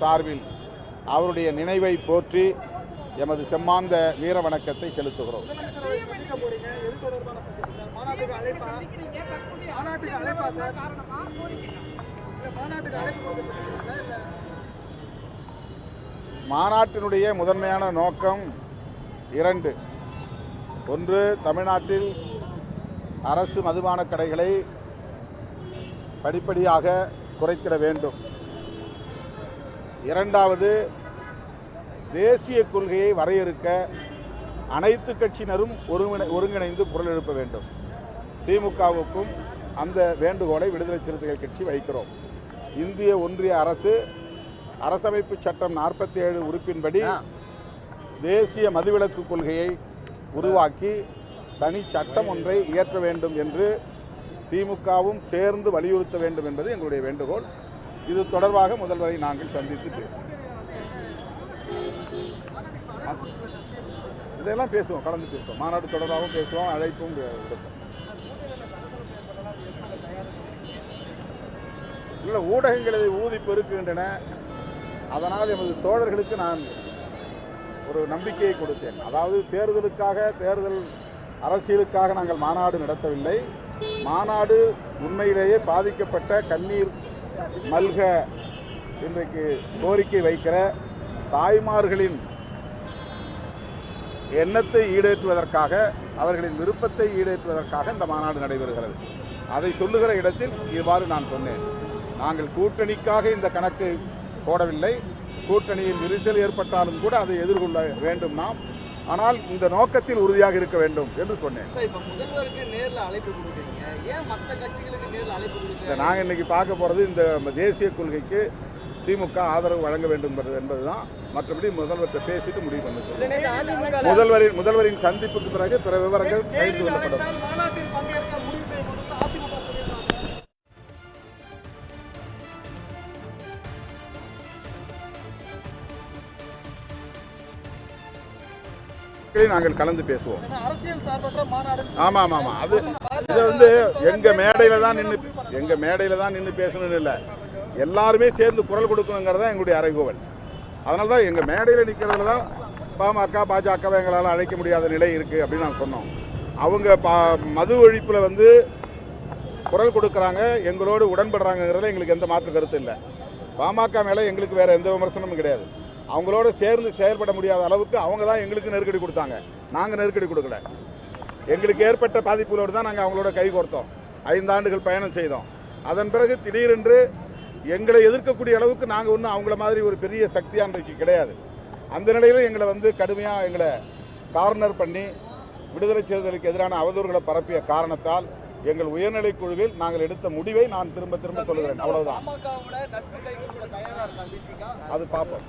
சார்பில் அவருடைய நினைவை போற்றி எமது செம்மாந்த வீர வணக்கத்தை செலுத்துகிறோம். மாநாட்டினுடைய முதன்மையான நோக்கம் இரண்டு. ஒன்று தமிழ்நாட்டில் அரசு மதுபான கடைகளை படிப்படியாக குறைத்திட வேண்டும். இரண்டாவது தேசிய கொள்கையை வரையறுக்க அனைத்து கட்சியினரும் ஒருங்கிணை ஒருங்கிணைந்து குரல் எழுப்ப வேண்டும். திமுகவுக்கும் அந்த வேண்டுகோளை விடுதலை சிறுத்தைகள் கட்சி வைக்கிறோம். இந்திய ஒன்றிய அரசு அரசமைப்பு சட்டம் நாற்பத்தி ஏழு உறுப்பின்படி தேசிய மதுவிலக்கு கொள்கையை உருவாக்கி தனி சட்டம் ஒன்றை இயற்ற வேண்டும் என்று திமுகவும் சேர்ந்து வலியுறுத்த வேண்டும் என்பது எங்களுடைய வேண்டுகோள். இது தொடர்பாக முதல்வரை நாங்கள் சந்தித்து பேசுவோம். இதெல்லாம் பேசுவோம் கலந்து பேசுவோம். மாநாடு தொடர்பாகவும் பேசுவோம் அழைப்பும் இல்லை ஊடகங்கள் இதை ஊதி பெருக்குகின்றன. அதனால் எமது தோழர்களுக்கு நான் ஒரு நம்பிக்கையை கொடுத்தேன். அதாவது தேர்தலுக்காக தேர்தல் அரசியலுக்காக நாங்கள் மாநாடு நடத்தவில்லை. மாநாடு உண்மையிலேயே பாதிக்கப்பட்ட கண்ணீர் மல்க இன்றைக்கு கோரிக்கை வைக்கிற தாய்மார்களின் எண்ணத்தை ஈடேற்றுவதற்காக அவர்களின் விருப்பத்தை ஈடேற்றுவதற்காக இந்த மாநாடு நடைபெறுகிறது. அதை சொல்லுகிற இடத்தில் இவ்வாறு நான் சொன்னேன். நாங்கள் கூட்டணிக்காக இந்த கணக்கு போடவில்லை. கூட்டணியில் விரிசல் ஏற்பட்டாலும் கூட அதை எதிர்கொள்ள வேண்டும். நாம் ஆனால் இந்த நோக்கத்தில் உறுதியாக இருக்க வேண்டும் என்று சொன்னேன். நாங்கள் இன்னைக்கு பார்க்க போகிறது இந்த தேசிய கொள்கைக்கு திமுக ஆதரவு வழங்க வேண்டும் என்பது என்பதுதான். மற்றபடி முதல்வர்கிட்ட பேசிட்டு முடிவு பண்ண முதல்வரின் முதல்வரின் சந்திப்புக்கு பிறகு பிற விவரங்கள் நேரில் கொள்ளப்படும். மக்களை நாங்கள் கலந்து பேசுவோம். ஏன்னா அரசியல் சார்பற்ற மாநாடு ஆமா ஆமா ஆமா. அது இது வந்து எங்க மேடையில தான் நின்று எங்க மேடையில தான் நின்று பேசணும்னு இல்லை. எல்லாருமே சேர்ந்து குரல் கொடுக்கணுங்கிறது எங்களுடைய அறைகோவல். அதனால தான் எங்க மேடையில் நிற்கிறதுல தான் பாமக பாஜகவை எங்களால் அழைக்க முடியாத நிலை இருக்கு அப்படின்னு நாங்கள் சொன்னோம். அவங்க பா மது ஒழிப்புல வந்து குரல் கொடுக்குறாங்க எங்களோடு உடன்படுறாங்கங்கிறதுல எங்களுக்கு எந்த மாற்று கருத்து இல்லை. பாமக மேலே எங்களுக்கு வேற எந்த விமர்சனமும் கிடையாது. அவங்களோட சேர்ந்து செயல்பட முடியாத அளவுக்கு அவங்க தான் எங்களுக்கு நெருக்கடி கொடுத்தாங்க. நாங்கள் நெருக்கடி கொடுக்கல. எங்களுக்கு ஏற்பட்ட பாதிப்புகளோடு தான் நாங்கள் அவங்களோட கை கோர்த்தோம். ஐந்தாண்டுகள் பயணம் செய்தோம். அதன் பிறகு திடீரென்று எங்களை எதிர்க்கக்கூடிய அளவுக்கு நாங்கள் ஒன்றும் அவங்கள மாதிரி ஒரு பெரிய சக்தியாக இன்றைக்கு கிடையாது. அந்த நிலையில் எங்களை வந்து கடுமையாக எங்களை கார்னர் பண்ணி விடுதலை சிறுத்தைகளுக்கு எதிரான அவதூறுகளை பரப்பிய காரணத்தால் எங்கள் உயர்நிலைக் குழுவில் நாங்கள் எடுத்த முடிவை நான் திரும்ப திரும்ப சொல்லுகிறேன். அவ்வளவுதான். அது பார்ப்போம்.